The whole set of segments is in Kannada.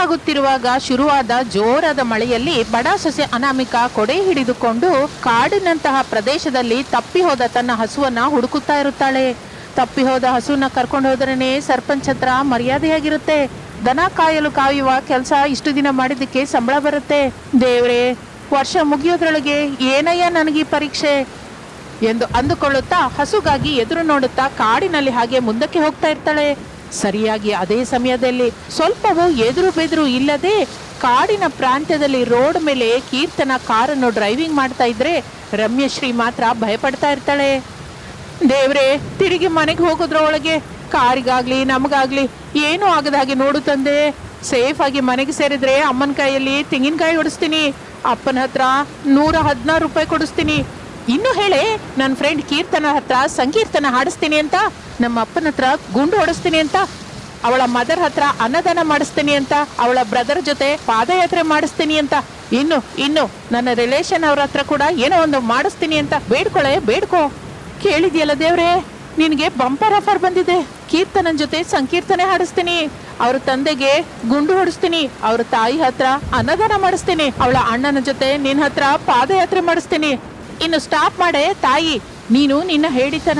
ಕತ್ತಲಾಗುತ್ತಿರುವಾಗ ಶುರುವಾದ ಜೋರಾದ ಮಳೆಯಲ್ಲಿ ಬಡ ಸೊಸೆ ಅನಾಮಿಕ ಕೊಡೆ ಹಿಡಿದುಕೊಂಡು ಕಾಡಿನಂತಹ ಪ್ರದೇಶದಲ್ಲಿ ತಪ್ಪಿ ಹೋದ ತನ್ನ ಹಸುವನ್ನ ಹುಡುಕುತ್ತಾ ಇರುತ್ತಾಳೆ. ತಪ್ಪಿ ಹೋದ ಹಸುವನ್ನ ಕರ್ಕೊಂಡು ಹೋದ್ರೇನೆ ಸರ್ಪಂಚ್ ಹತ್ರ ಮರ್ಯಾದೆಯಾಗಿರುತ್ತೆ. ದನ ಕಾಯಲು ಕಾಯುವ ಕೆಲಸ ಇಷ್ಟು ದಿನ ಮಾಡಿದ್ದಕ್ಕೆ ಸಂಬಳ ಬರುತ್ತೆ. ದೇವ್ರೇ, ವರ್ಷ ಮುಗಿಯೋದ್ರೊಳಗೆ ಏನಯ್ಯ ನನಗೆ ಪರೀಕ್ಷೆ? ಎಂದು ಅಂದುಕೊಳ್ಳುತ್ತಾ ಹಸುಗಾಗಿ ಎದುರು ನೋಡುತ್ತಾ ಕಾಡಿನಲ್ಲಿ ಹಾಗೆ ಮುಂದಕ್ಕೆ ಹೋಗ್ತಾ ಇರ್ತಾಳೆ. ಸರಿಯಾಗಿ ಅದೇ ಸಮಯದಲ್ಲಿ ಸ್ವಲ್ಪವೂ ಎದುರು ಬೆದರು ಇಲ್ಲದೆ ಕಾಡಿನ ಪ್ರಾಂತ್ಯದಲ್ಲಿ ರೋಡ್ ಮೇಲೆ ಕೀರ್ತನ ಕಾರನ್ನು ಡ್ರೈವಿಂಗ್ ಮಾಡ್ತಾ ಇದ್ರೆ ರಮ್ಯಶ್ರೀ ಮಾತ್ರ ಭಯಪಡ್ತಾ ಇರ್ತಾಳೆ. ದೇವ್ರೆ, ತಿರುಗಿ ಮನೆಗೆ ಹೋಗೋದ್ರ ಒಳಗೆ ಕಾರಿಗಾಗ್ಲಿ, ನಮಗಾಗ್ಲಿ ಏನೂ ಆಗದ ಹಾಗೆ ನೋಡು ತಂದೆ. ಸೇಫ್ ಆಗಿ ಮನೆಗೆ ಸೇರಿದ್ರೆ ಅಮ್ಮನ ಕೈಯಲ್ಲಿ ತೆಂಗಿನಕಾಯಿ ಹೊಡಿಸ್ತೀನಿ. ಅಪ್ಪನ ಹತ್ರ ನೂರ ಹದಿನಾರು ರೂಪಾಯಿ ಕೊಡಿಸ್ತೀನಿ. ಇನ್ನು ಹೇಳಿ ನನ್ನ ಫ್ರೆಂಡ್ ಕೀರ್ತನ ಹತ್ರ, ಸಂಕೀರ್ತನ ಹಾಡಿಸ್ತೀನಿ ಅಂತ, ನಮ್ಮ ಅಪ್ಪನ ಹತ್ರ ಗುಂಡು ಹೊಡಿಸ್ತೀನಿ ಅಂತ, ಅವಳ ಮದರ್ ಹತ್ರ ಅನ್ನದಾನ ಮಾಡಿಸ್ತೀನಿ ಅಂತ, ಅವಳ ಬ್ರದರ್ ಜೊತೆ ಪಾದಯಾತ್ರೆ ಮಾಡಿಸ್ತೀನಿ ಅಂತ, ಇನ್ನು ಇನ್ನು ನನ್ನ ರಿಲೇಷನ್ ಅವ್ರ ಹತ್ರ ಕೂಡ ಏನೋ ಒಂದು ಮಾಡಿಸ್ತೀನಿ ಅಂತ, ಬೇಡ್ಕೊಳೆ, ಬೇಡ್ಕೊ. ಕೇಳಿದ್ಯಲ್ಲ ದೇವ್ರೆ, ನಿನಗೆ ಬಂಪರ್ ಆಫರ್ ಬಂದಿದೆ. ಕೀರ್ತನನ್ ಜೊತೆ ಸಂಕೀರ್ತನೆ ಹಾಡಿಸ್ತೀನಿ, ಅವ್ರ ತಂದೆಗೆ ಗುಂಡು ಹೊಡಿಸ್ತೀನಿ, ಅವ್ರ ತಾಯಿ ಹತ್ರ ಅನ್ನದಾನ ಮಾಡಿಸ್ತೀನಿ, ಅವಳ ಅಣ್ಣನ ಜೊತೆ ನಿನ್ ಹತ್ರ ಪಾದಯಾತ್ರೆ ಮಾಡಿಸ್ತೀನಿ. ಇನ್ನು ಸ್ಟಾಪ್ ಮಾಡೆ, ತಾಯಿ, ನೀನು ನಿನ್ನ ಹೇಳಿತನ.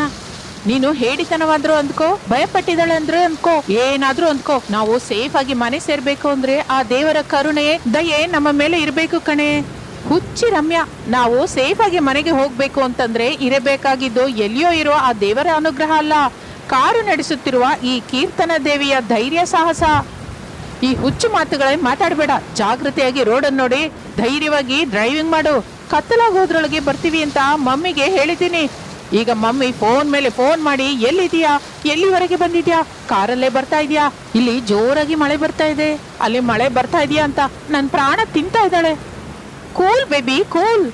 ನೀನು ಹೇಳಿತನವಾದ್ರು ಅಂದ್ಕೋ ಭಯಪಟ್ಟಿದ್ದಾಳೆ ಅಂದ್ರೆ ಅಂದ್ಕೋ, ಏನಾದ್ರೂ ಅಂದ್ಕೋ. ನಾವು ಸೇಫ್ ಆಗಿ ಮನೆ ಸೇರ್ಬೇಕು ಅಂದ್ರೆ ಆ ದೇವರ ಕರುಣೆ ದಯೆ ನಮ್ಮ ಮೇಲೆ ಇರಬೇಕು ಕಣೆ. ಹುಚ್ಚಿ ರಮ್ಯಾ, ನಾವು ಸೇಫ್ ಆಗಿ ಮನೆಗೆ ಹೋಗ್ಬೇಕು ಅಂತಂದ್ರೆ ಇರಬೇಕಾಗಿದ್ದು ಎಲ್ಲಿಯೋ ಇರೋ ಆ ದೇವರ ಅನುಗ್ರಹ ಅಲ್ಲ. ಕಾರು ನಡೆಸುತ್ತಿರುವ ಈ ಕೀರ್ತನ ದೇವಿಯ ಧೈರ್ಯ ಸಾಹಸ. ಈ ಹುಚ್ಚು ಮಾತುಗಳೇ ಮಾತಾಡಬೇಡ. ಜಾಗೃತಿಯಾಗಿ ರೋಡನ್ನು ನೋಡಿ, ಧೈರ್ಯವಾಗಿ ಡ್ರೈವಿಂಗ್ ಮಾಡು. ಕತ್ತಲಾಗೋದ್ರೊಳಗೆ ಬರ್ತೀವಿ ಅಂತ ಮಮ್ಮಿಗೆ ಹೇಳಿದ್ದೀನಿ. ಈಗ ಮಮ್ಮಿ ಫೋನ್ ಮೇಲೆ ಫೋನ್ ಮಾಡಿ ಎಲ್ಲಿದೀಯಾ ಎಲ್ಲಿವರೆಗೆ ಬಂದಿದ್ಯಾ? ಕಾರಲ್ಲೇ ಬರ್ತಾ ಇದೆಯಾ? ಇಲ್ಲಿ ಜೋರಾಗಿ ಮಳೆ ಬರ್ತಾ ಇದೆ. ಅಲ್ಲಿ ಮಳೆ ಬರ್ತಾ ಇದೆಯಾ ಅಂತ ನನ್ನ ಪ್ರಾಣ ತಿಂತಾ ಇದ್ದಾಳೆ. Cool baby, cool.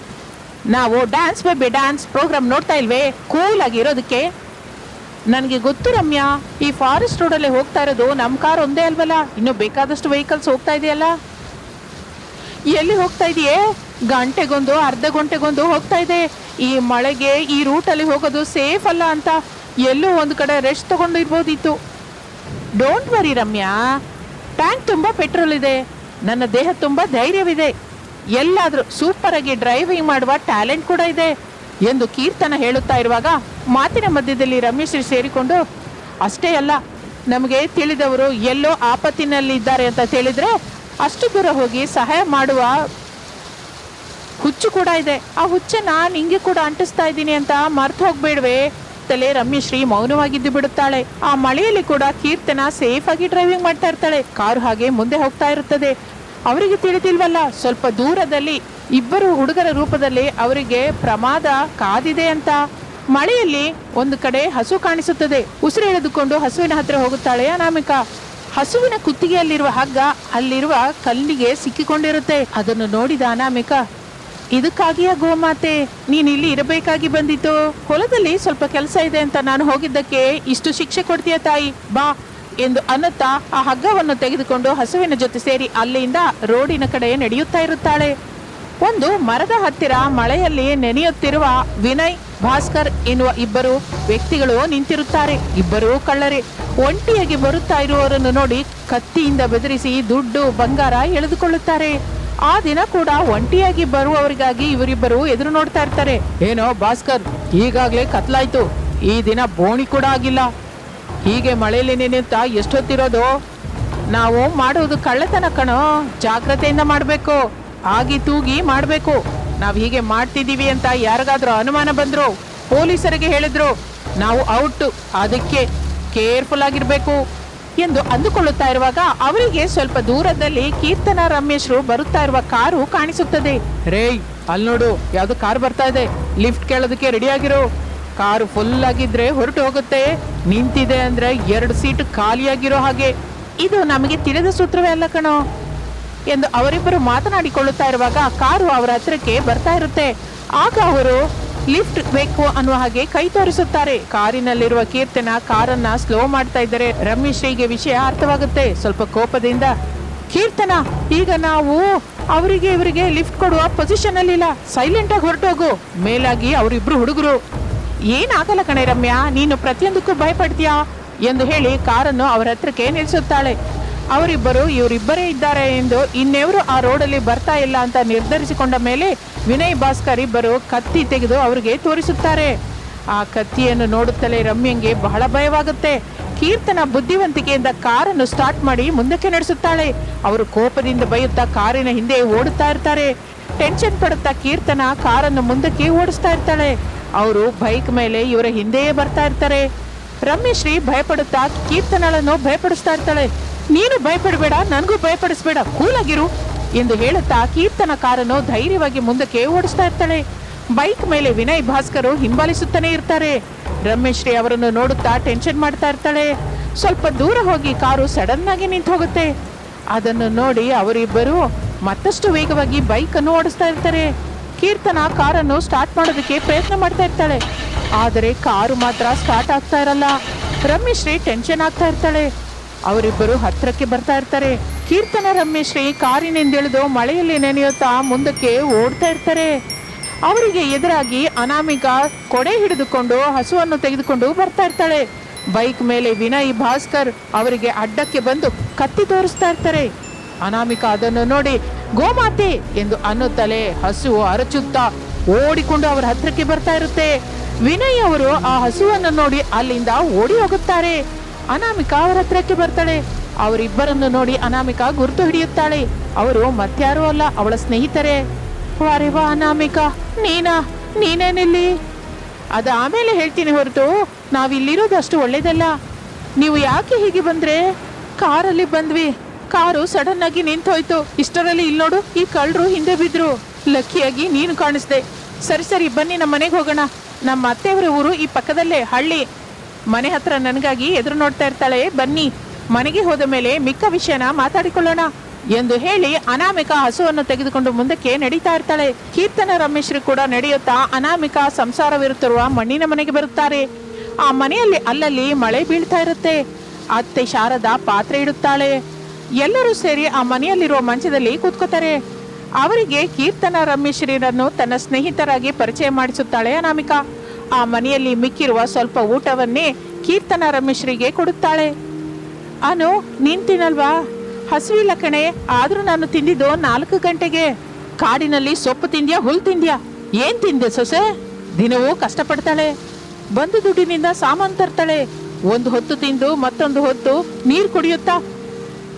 ನಾವು ಡ್ಯಾನ್ಸ್ ಬೇಬಿ ಡ್ಯಾನ್ಸ್ ಪ್ರೋಗ್ರಾಮ್ ನೋಡ್ತಾ ಇಲ್ವೇ? ಕೂಲ್ ಆಗಿರೋದಕ್ಕೆ? ನನಗೆ ಗೊತ್ತು ರಮ್ಯಾ, ಈ ಫಾರೆಸ್ಟ್ ರೋಡಲ್ಲಿ ಹೋಗ್ತಾ ಇರೋದು ನಮ್ಮ ಕಾರ್ ಒಂದೇ ಅಲ್ವಲ್ಲ? ಇನ್ನು ಬೇಕಾದಷ್ಟು ವೆಹಿಕಲ್ಸ್ ಹೋಗ್ತಾ ಇದೆಯಲ್ಲ? ಎಲ್ಲಿ ಹೋಗ್ತಾ ಇದೆಯೇ? ಗಂಟೆಗೊಂದು, ಅರ್ಧ ಗಂಟೆಗೊಂದು ಹೋಗ್ತಾ ಇದೆ. ಈ ಮಳೆಗೆ ಈ ರೂಟಲ್ಲಿ ಹೋಗೋದು ಸೇಫ್ ಅಲ್ಲ ಅಂತ ಎಲ್ಲೂ ಒಂದು ಕಡೆ ರೆಸ್ಟ್ ತಗೊಂಡು ಇರ್ಬೋದಿತ್ತು. Don't worry Ramya. ಟ್ಯಾಂಕ್ ತುಂಬ ಪೆಟ್ರೋಲ್ ಇದೆ. ನನ್ನ ದೇಹ ತುಂಬ ಧೈರ್ಯವಿದೆ. ಎಲ್ಲಾದರೂ ಆಗಿ ಡ್ರೈವಿಂಗ್ ಮಾಡುವ ಟ್ಯಾಲೆಂಟ್ ಕೂಡ ಇದೆ ಎಂದು ಕೀರ್ತನ ಹೇಳುತ್ತಾ ಇರುವಾಗ ಮಾತಿನ ಮಧ್ಯದಲ್ಲಿ ರಮೇಶ್ರಿ ಸೇರಿಕೊಂಡು, ಅಷ್ಟೇ ಅಲ್ಲ, ನಮಗೆ ತಿಳಿದವರು ಎಲ್ಲೋ ಆಪತ್ತಿನಲ್ಲಿ ಇದ್ದಾರೆ ಅಂತ ತಿಳಿದ್ರೆ ಅಷ್ಟು ದೂರ ಹೋಗಿ ಸಹಾಯ ಮಾಡುವ ಹುಚ್ಚು ಕೂಡ ಇದೆ. ಆ ಹುಚ್ಚನ್ನ ನಿಂಗೆ ಕೂಡ ಅಂಟಿಸ್ತಾ ಇದ್ದೀನಿ ಅಂತ ಮರ್ತು ಹೋಗ್ಬೇಡ್ವೆ. ತಲೆ ರಮ್ಯಶ್ರೀ ಮೌನವಾಗಿದ್ದು ಬಿಡುತ್ತಾಳೆ. ಆ ಮಳೆಯಲ್ಲಿ ಕೂಡ ಕೀರ್ತನ ಸೇಫ್ ಆಗಿ ಡ್ರೈವಿಂಗ್ ಮಾಡ್ತಾ ಇರ್ತಾಳೆ. ಕಾರು ಹಾಗೆ ಮುಂದೆ ಹೋಗ್ತಾ ಇರುತ್ತದೆ. ಅವರಿಗೆ ತಿಳಿದಿಲ್ವಲ್ಲ, ಸ್ವಲ್ಪ ದೂರದಲ್ಲಿ ಇಬ್ಬರು ಹುಡುಗರ ರೂಪದಲ್ಲಿ ಅವರಿಗೆ ಪ್ರಮಾದ ಕಾದಿದೆ ಅಂತ. ಮಳೆಯಲ್ಲಿ ಒಂದು ಕಡೆ ಹಸು ಕಾಣಿಸುತ್ತದೆ. ಉಸಿರು ಎಳೆದುಕೊಂಡು ಹಸುವಿನ ಹತ್ರ ಹೋಗುತ್ತಾಳೆ ಅನಾಮಿಕ. ಹಸುವಿನ ಕುತ್ತಿಗೆಯಲ್ಲಿರುವ ಹಗ್ಗ ಅಲ್ಲಿರುವ ಕಲ್ಲಿಗೆ ಸಿಕ್ಕಿಕೊಂಡಿರುತ್ತೆ. ಅದನ್ನು ನೋಡಿದ ಅನಾಮಿಕಾ ಇದಕ್ಕಾಗಿಯ ಗೋಮಾತೆ? ನೀನ್ ಇಲ್ಲಿ ಇರಬೇಕಾಗಿ ಬಂದಿತ್ತು ಹೊಲದಲ್ಲಿ ಸ್ವಲ್ಪ ಕೆಲಸ ಇದೆ ಅಂತ ನಾನು ಹೋಗಿದ್ದಕ್ಕೆ ಇಷ್ಟು ಶಿಕ್ಷೆ ಕೊಡ್ತೀಯ ತಾಯಿ? ಬಾ ಎಂದು ಅನ್ನುತ್ತಾ ಆ ಹಗ್ಗವನ್ನು ತೆಗೆದುಕೊಂಡು ಹಸುವಿನ ಜೊತೆ ಸೇರಿ ಅಲ್ಲಿಂದ ರೋಡಿನ ಕಡೆ ನಡೆಯುತ್ತಾ ಇರುತ್ತಾಳೆ. ಒಂದು ಮರದ ಹತ್ತಿರ ಮಳೆಯಲ್ಲಿ ನೆನೆಯುತ್ತಿರುವ ವಿನಯ್, ಭಾಸ್ಕರ್ ಎನ್ನುವ ಇಬ್ಬರು ವ್ಯಕ್ತಿಗಳು ನಿಂತಿರುತ್ತಾರೆ. ಇಬ್ಬರೂ ಕಳ್ಳರೆ. ಒಂಟಿಯಾಗಿ ಬರುತ್ತಾ ಇರುವವರನ್ನು ನೋಡಿ ಕತ್ತಿಯಿಂದ ಬೆದರಿಸಿ ದುಡ್ಡು ಬಂಗಾರ ಎಳೆದುಕೊಳ್ಳುತ್ತಾರೆ. ಆ ದಿನ ಕೂಡ ಒಂಟಿಯಾಗಿ ಬರುವವರಿಗಾಗಿ ಇವರಿಬ್ಬರು ಎದುರು ನೋಡ್ತಾ ಇರ್ತಾರೆ. ಏನೋ ಭಾಸ್ಕರ್, ಈಗಾಗಲೇ ಕತ್ಲಾಯ್ತು. ಈ ದಿನ ಬೋಣಿ ಕೂಡ ಆಗಿಲ್ಲ. ಹೀಗೆ ಮಳೆಯಲ್ಲಿ ನೆನೆಯುತ್ತಾ ಎಷ್ಟೊತ್ತಿರೋದು? ನಾವು ಮಾಡುವುದು ಕಳ್ಳತನ ಕಣೋ. ಜಾಗ್ರತೆಯಿಂದ ಮಾಡಬೇಕು. ಆಗಿ ತೂಗಿ ಮಾಡಬೇಕು. ನಾವು ಹೀಗೆ ಮಾಡ್ತಿದ್ದೀವಿ ಅಂತ ಯಾರಿಗಾದ್ರೂ ಅನುಮಾನ ಬಂದ್ರು? ಪೊಲೀಸರಿಗೆ ಹೇಳಿದ್ರು. ನಾವು ಔಟ್. ಅದಕ್ಕೆ ಕೇರ್ಫುಲ್ ಆಗಿರ್ಬೇಕು. ಎಂದು ಅಂದುಕೊಳ್ಳುತ್ತಾ ಇರುವಾಗ ಅವರಿಗೆ ಸ್ವಲ್ಪ ದೂರದಲ್ಲಿ ಕೀರ್ತನ ರಮೇಶ್ರು ಬರುತ್ತಾ ಇರುವ ಕಾರು ಕಾಣಿಸುತ್ತದೆ. ರೇ ಅಲ್ಲಿ ನೋಡು ಯಾವ್ದು ಕಾರ್ ಬರ್ತಾ ಇದೆ. ಲಿಫ್ಟ್ ಕೇಳೋದಕ್ಕೆ ರೆಡಿ ಆಗಿರೋ. ಕಾರು ಫುಲ್ ಆಗಿದ್ರೆ ಹೊರಟು ಹೋಗುತ್ತೆ. ನಿಂತಿದೆ ಅಂದ್ರೆ ಎರಡು ಸೀಟ್ ಖಾಲಿಯಾಗಿರೋ ಹಾಗೆ. ಇದು ನಮಗೆ ತಿಳಿದ ಸೂತ್ರವೇ ಅಲ್ಲ ಕಣೋ. ಎಂದು ಅವರಿಬ್ಬರು ಮಾತನಾಡಿಕೊಳ್ಳುತ್ತಾ ಇರುವಾಗ ಕಾರು ಅವರ ಹತ್ರಕ್ಕೆ ಬರ್ತಾ ಇರುತ್ತೆ. ಆಗ ಅವರು ಲಿಫ್ಟ್ ಬೇಕು ಅನ್ನುವ ಹಾಗೆ ಕೈ ತೋರಿಸುತ್ತಾರೆ. ಕಾರಿನಲ್ಲಿರುವ ಕೀರ್ತನ, ಕಾರನ್ನ ಸ್ಲೋ ಮಾಡ್ತಾ ಇದ್ದಾರೆ ರಮೇಶ್ರೀಗೆ ವಿಷಯ ಅರ್ಥವಾಗುತ್ತೆ. ಸ್ವಲ್ಪ ಕೋಪದಿಂದ, ಕೀರ್ತನ, ಈಗ ನಾವು ಅವರಿಗೆ ಇವರಿಗೆ ಲಿಫ್ಟ್ ಕೊಡುವ ಪೊಸಿಷನ್ ಅಲ್ಲಿಲ್ಲ. ಸೈಲೆಂಟ್ ಆಗಿ ಹೊರಟೋಗು. ಮೇಲಾಗಿ ಅವರಿಬ್ರು ಹುಡುಗರು, ಏನಾಗಲ್ಲ ಕಣೆ ರಮ್ಯಾ, ನೀನು ಪ್ರತಿಯೊಂದಕ್ಕೂ ಭಯಪಡ್ತೀಯಾ? ಎಂದು ಹೇಳಿ ಕಾರನ್ನು ಅವರ ಹತ್ರಕ್ಕೆ ನಿಲ್ಲಿಸುತ್ತಾಳೆ. ಅವರಿಬ್ಬರು ಇವರಿಬ್ಬರೇ ಇದ್ದಾರೆ ಎಂದು ಇನ್ನೆವರು ಆ ರೋಡಲ್ಲಿ ಬರ್ತಾ ಇಲ್ಲ ಅಂತ ನಿರ್ಧರಿಸಿಕೊಂಡ ಮೇಲೆ ವಿನಯ್ ಭಾಸ್ಕರ್ ಇಬ್ಬರು ಕತ್ತಿ ತೆಗೆದು ಅವರಿಗೆ ತೋರಿಸುತ್ತಾರೆ. ಆ ಕತ್ತಿಯನ್ನು ನೋಡುತ್ತಲೇ ರಮ್ಯಂಗೆ ಬಹಳ ಭಯವಾಗುತ್ತೆ. ಕೀರ್ತನ ಬುದ್ಧಿವಂತಿಕೆಯಿಂದ ಕಾರನ್ನು ಸ್ಟಾರ್ಟ್ ಮಾಡಿ ಮುಂದಕ್ಕೆ ನಡೆಸುತ್ತಾಳೆ. ಅವರು ಕೋಪದಿಂದ ಬೈಯುತ್ತಾ ಕಾರಿನ ಹಿಂದೆ ಓಡುತ್ತಾ ಇರ್ತಾರೆ. ಟೆನ್ಷನ್ ಪಡುತ್ತಾ ಕೀರ್ತನ ಕಾರನ್ನು ಮುಂದಕ್ಕೆ ಓಡಿಸ್ತಾ ಇರ್ತಾಳೆ. ಅವರು ಬೈಕ್ ಮೇಲೆ ಇವರ ಹಿಂದೆಯೇ ಬರ್ತಾ ಇರ್ತಾರೆ. ರಮ್ಯಶ್ರೀ ಭಯಪಡುತ್ತಾ ಕೀರ್ತನಳನ್ನು ಭಯಪಡಿಸ್ತಾ ಇರ್ತಾಳೆ. ನೀನು ಭಯಪಡಬೇಡ, ನನಗೂ ಭಯಪಡಿಸ್ಬೇಡ, ಕೂಲಾಗಿರು ಎಂದು ಹೇಳುತ್ತಾ ಕೀರ್ತನ ಕಾರನ್ನು ಧೈರ್ಯವಾಗಿ ಮುಂದಕ್ಕೆ ಓಡಿಸ್ತಾ ಇರ್ತಾಳೆ. ಬೈಕ್ ಮೇಲೆ ವಿನಯ್ ಭಾಸ್ಕರು ಹಿಂಬಾಲಿಸುತ್ತಾನೆ ಇರ್ತಾರೆ. ರಮೇಶ್ರೀ ಅವರನ್ನು ನೋಡುತ್ತಾ ಟೆನ್ಷನ್ ಮಾಡ್ತಾ ಇರ್ತಾಳೆ. ಸ್ವಲ್ಪ ದೂರ ಹೋಗಿ ಕಾರು ಸಡನ್ ಆಗಿ ನಿಂತು ಹೋಗುತ್ತೆ. ಅದನ್ನು ನೋಡಿ ಅವರಿಬ್ಬರು ಮತ್ತಷ್ಟು ವೇಗವಾಗಿ ಬೈಕ್ ಅನ್ನು ಓಡಿಸ್ತಾ ಇರ್ತಾರೆ. ಕೀರ್ತನ ಕಾರನ್ನು ಸ್ಟಾರ್ಟ್ ಮಾಡೋದಕ್ಕೆ ಪ್ರಯತ್ನ ಮಾಡ್ತಾ ಇರ್ತಾಳೆ. ಆದರೆ ಕಾರು ಮಾತ್ರ ಸ್ಟಾರ್ಟ್ ಆಗ್ತಾ ಇರಲ್ಲ. ರಮೇಶ್ರೀ ಟೆನ್ಷನ್ ಆಗ್ತಾ ಇರ್ತಾಳೆ. ಅವರಿಬ್ಬರು ಹತ್ತಿರಕ್ಕೆ ಬರ್ತಾ ಇರ್ತಾರೆ. ಕೀರ್ತನ ರಮ್ಯಶ್ರೀ ಕಾರಿನಿಂದಿಳಿದು ಮಳೆಯಲ್ಲಿ ನೆನೆಯುತ್ತಾ ಮುಂದಕ್ಕೆ ಓಡ್ತಾ ಇರ್ತಾರೆ. ಅವರಿಗೆ ಎದುರಾಗಿ ಅನಾಮಿಕ ಕೊಡೆ ಹಿಡಿದುಕೊಂಡು ಹಸುವನ್ನು ತೆಗೆದುಕೊಂಡು ಬರ್ತಾ ಇರ್ತಾಳೆ. ಬೈಕ್ ಮೇಲೆ ವಿನಯ್ ಭಾಸ್ಕರ್ ಅವರಿಗೆ ಅಡ್ಡಕ್ಕೆ ಬಂದು ಕತ್ತಿ ತೋರಿಸ್ತಾ ಇರ್ತಾರೆ. ಅನಾಮಿಕ ಅದನ್ನು ನೋಡಿ, ಗೋಮಾತೆ ಎಂದು ಅನ್ನುತ್ತಲೇ ಹಸು ಅರಚುತ್ತಾ ಓಡಿಕೊಂಡು ಅವರ ಹತ್ರಕ್ಕೆ ಬರ್ತಾ ಇರುತ್ತೆ. ವಿನಯ್ ಅವರು ಆ ಹಸುವನ್ನು ನೋಡಿ ಅಲ್ಲಿಂದ ಓಡಿ ಹೋಗುತ್ತಾರೆ. ಅನಾಮಿಕಾ ಅವರ ಹತ್ರಕ್ಕೆ ಬರ್ತಾಳೆ. ಅವರಿಬ್ಬರನ್ನು ನೋಡಿ ಅನಾಮಿಕಾ ಗುರುತು ಹಿಡಿಯುತ್ತಾಳೆ. ಅವರು ಮತ್ಯಾರೂ ಅಲ್ಲ, ಅವಳ ಸ್ನೇಹಿತರೆ. ವಾರೆ ವಾ ಅನಾಮಿಕಾ, ನೀನಾ, ನೀನೇನಿಲ್ಲಿ? ಅದು ಆಮೇಲೆ ಹೇಳ್ತೀನಿ ಹೊರತು ನಾವಿಲ್ಲಿರೋದು ಅಷ್ಟು ಒಳ್ಳೇದಲ್ಲ. ನೀವು ಯಾಕೆ ಹೀಗೆ ಬಂದ್ರೆ? ಕಾರಲ್ಲಿ ಬಂದ್ವಿ. ಕಾರು ಸಡನ್ ಆಗಿ ನಿಂತೋಯ್ತು. ಇಷ್ಟರಲ್ಲಿ ಇಲ್ಲಿ ನೋಡು, ಈ ಕಳ್ಳರು ಹಿಂದೆ ಬಿದ್ರು. ಲಕ್ಕಿಯಾಗಿ ನೀನು ಕಾಣಿಸ್ದೆ. ಸರಿ ಸರಿ, ಬನ್ನಿ, ನಮ್ಮ ಮನೆಗೆ ಹೋಗೋಣ. ನಮ್ಮ ಅತ್ತೆಯವರ ಊರು ಈ ಪಕ್ಕದಲ್ಲೇ, ಹಳ್ಳಿ. ಮನೆ ಹತ್ರ ನನಗಾಗಿ ಎದುರು ನೋಡ್ತಾ ಇರ್ತಾಳೆ. ಬನ್ನಿ, ಮನೆಗೆ ಹೋದ ಮೇಲೆ ಮಿಕ್ಕ ವಿಷಯನ ಮಾತಾಡಿಕೊಳ್ಳೋಣ ಎಂದು ಹೇಳಿ ಅನಾಮಿಕ ಹಸುವನ್ನು ತೆಗೆದುಕೊಂಡು ಮುಂದಕ್ಕೆ ನಡೀತಾ ಇರ್ತಾಳೆ. ಕೀರ್ತನ ರಮೇಶ್ರು ಕೂಡ ನಡೆಯುತ್ತಾ ಅನಾಮಿಕ ಸಂಸಾರವಿರುತ್ತಿರುವ ಮಣ್ಣಿನ ಮನೆಗೆ ಬರುತ್ತಾರೆ. ಆ ಮನೆಯಲ್ಲಿ ಅಲ್ಲಲ್ಲಿ ಮಳೆ ಬೀಳ್ತಾ ಇರುತ್ತೆ. ಅತ್ತೆ ಶಾರದಾ ಪಾತ್ರೆ ಇಡುತ್ತಾಳೆ. ಎಲ್ಲರೂ ಸೇರಿ ಆ ಮನೆಯಲ್ಲಿರುವ ಮಂಚದಲ್ಲಿ ಕೂತ್ಕೋತಾರೆ. ಅವರಿಗೆ ಕೀರ್ತನ ರಮೇಶ್ರೀರನ್ನು ತನ್ನ ಸ್ನೇಹಿತರಾಗಿ ಪರಿಚಯ ಮಾಡಿಸುತ್ತಾಳೆ ಅನಾಮಿಕಾ. ಆ ಮನೆಯಲ್ಲಿ ಮಿಕ್ಕಿರುವ ಸ್ವಲ್ಪ ಊಟವನ್ನೇ ಕೀರ್ತನ ರಮೇಶ್ರಿಗೆ ಕೊಡುತ್ತಾಳೆ. ಅನು ನಿಂತಿನಲ್ವಾ ತಿನ್ನಲ್ವಾ? ಕಣೆ, ಆದರೂ ನಾನು ತಿಂದಿದ್ದು ನಾಲ್ಕು ಗಂಟೆಗೆ. ಕಾಡಿನಲ್ಲಿ ಸೊಪ್ಪು ತಿಂದ್ಯಾ, ಹುಲ್ ತಿಂದ್ಯಾ? ಏನ್ ತಿಂದೆ ಸೊಸೆ? ದಿನವೂ ಕಷ್ಟಪಡ್ತಾಳೆ. ಬಂದು ದುಡ್ಡಿನಿಂದ ಸಾಮಾನು ತರ್ತಾಳೆ. ಒಂದು ಹೊತ್ತು ತಿಂದು ಮತ್ತೊಂದು ಹೊತ್ತು ನೀರು ಕುಡಿಯುತ್ತಾ?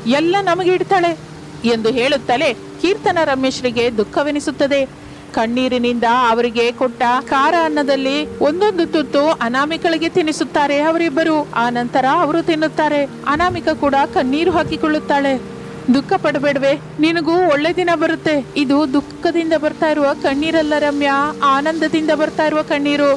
ಎಲ್ಲ ನಮಗೆ ಇಡ್ತಾಳೆ ಎಂದು ಹೇಳುತ್ತಲೇ ಕೀರ್ತನ ರಮೇಶ್ರಿಗೆ ದುಃಖವೆನಿಸುತ್ತದೆ. ಕಣ್ಣೀರಿನಿಂದ ಅವರಿಗೆ ಕೊಟ್ಟ ಖಾರ ಅನ್ನದಲ್ಲಿ ಒಂದೊಂದು ತುತ್ತು ಅನಾಮಿಕಳಿಗೆ ತಿನ್ನಿಸುತ್ತಾರೆ ಅವರಿಬ್ಬರು. ಆ ನಂತರ ಅವರು ತಿನ್ನುತ್ತಾರೆ. ಅನಾಮಿಕ ಕೂಡ ಕಣ್ಣೀರು ಹಾಕಿಕೊಳ್ಳುತ್ತಾಳೆ. ದುಃಖ ಪಡಬೇಡವೆ, ನಿನಗೂ ಒಳ್ಳೆ ದಿನ ಬರುತ್ತೆ. ಇದು ದುಃಖದಿಂದ ಬರ್ತಾ ಇರುವ ಕಣ್ಣೀರಲ್ಲ ರಮ್ಯಾ, ಆನಂದದಿಂದ ಬರ್ತಾ ಇರುವ ಕಣ್ಣೀರು.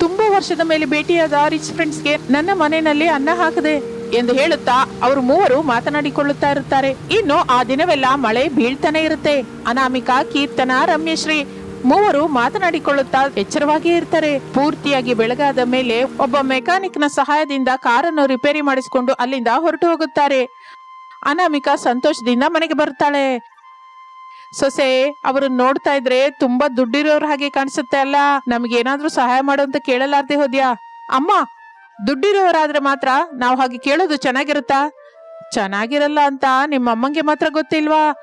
ತುಂಬಾ ವರ್ಷದ ಮೇಲೆ ಭೇಟಿಯಾದ ರಿಚ್ ಫ್ರೆಂಡ್ಸ್ಗೆ ನನ್ನ ಮನೆಯಲ್ಲಿ ಅನ್ನ ಹಾಕದೆ ಎಂದು ಹೇಳುತ್ತಾ ಅವರು ಮೂವರು ಮಾತನಾಡಿಕೊಳ್ಳುತ್ತಾ ಇರುತ್ತಾರೆ. ಇನ್ನು ಆ ದಿನವೆಲ್ಲ ಮಳೆ ಬೀಳ್ತಾನೆ ಇರುತ್ತೆ. ಅನಾಮಿಕಾ, ಕೀರ್ತನ, ರಮ್ಯಶ್ರೀ ಮೂವರು ಮಾತನಾಡಿಕೊಳ್ಳುತ್ತಾ ಎಚ್ಚರವಾಗಿ ಇರ್ತಾರೆ. ಪೂರ್ತಿಯಾಗಿ ಬೆಳಗಾದ ಮೇಲೆ ಒಬ್ಬ ಮೆಕ್ಯಾನಿಕ್ ಸಹಾಯದಿಂದ ಕಾರನ್ನು ರಿಪೇರಿ ಮಾಡಿಸಿಕೊಂಡು ಅಲ್ಲಿಂದ ಹೊರಟು ಹೋಗುತ್ತಾರೆ. ಅನಾಮಿಕಾ ಸಂತೋಷದಿಂದ ಮನೆಗೆ ಬರ್ತಾಳೆ. ಸೊಸೆ, ಅವರು ನೋಡ್ತಾ ಇದ್ರೆ ತುಂಬಾ ದುಡ್ಡಿರೋರ್ ಹಾಗೆ ಕಾಣಿಸುತ್ತೆ ಅಲ್ಲ? ನಮ್ಗೆ ಸಹಾಯ ಮಾಡು ಅಂತ ಕೇಳಲಾರ್ದೆ ಹೋದ್ಯಾ? ಅಮ್ಮ, ದುಡ್ಡಿರೋರಾದ್ರೆ ಮಾತ್ರ ನಾವು ಹಾಗೆ ಕೇಳೋದು ಚೆನ್ನಾಗಿರುತ್ತಾ? ಚೆನ್ನಾಗಿರಲ್ಲ ಅಂತ ನಿಮ್ಮ ಅಮ್ಮಂಗೆ ಮಾತ್ರ ಗೊತ್ತಿಲ್ವಾ?